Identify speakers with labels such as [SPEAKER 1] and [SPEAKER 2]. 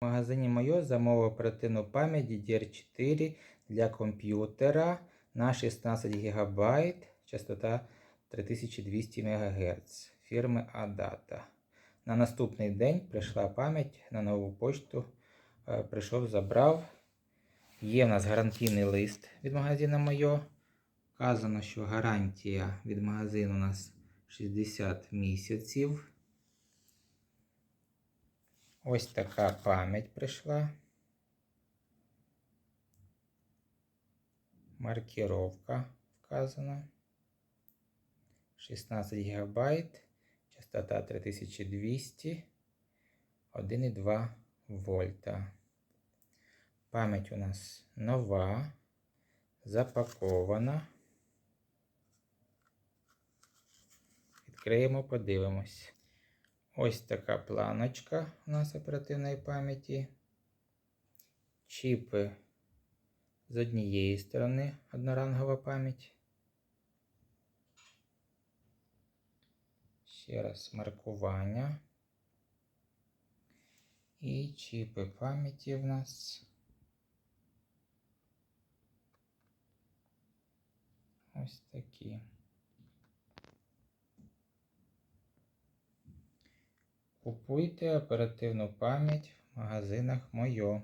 [SPEAKER 1] В магазині Мойо замовив оперативну пам'ять DDR4 для комп'ютера на 16 ГБ, частота 3200 МГц фірми Adata. На наступний день прийшла пам'ять на нову почту. Е, Прийшов, забрав. Є в нас гарантійний лист від магазину Мойо. Вказано, що гарантія від магазину у нас 60 місяців. Ось така пам'ять прийшла. Маркировка вказана. 16 ГБ, частота 3200, 1,2 вольта. Пам'ять у нас нова, запакована. Відкриємо, подивимось. Ось така планочка у нас оперативної пам'яті. Чіпи з однієї сторони однорангова пам'ять. Ще раз маркування. І чіпи пам'яті в нас. Ось такі. Купуйте оперативну пам'ять в магазинах Мойо.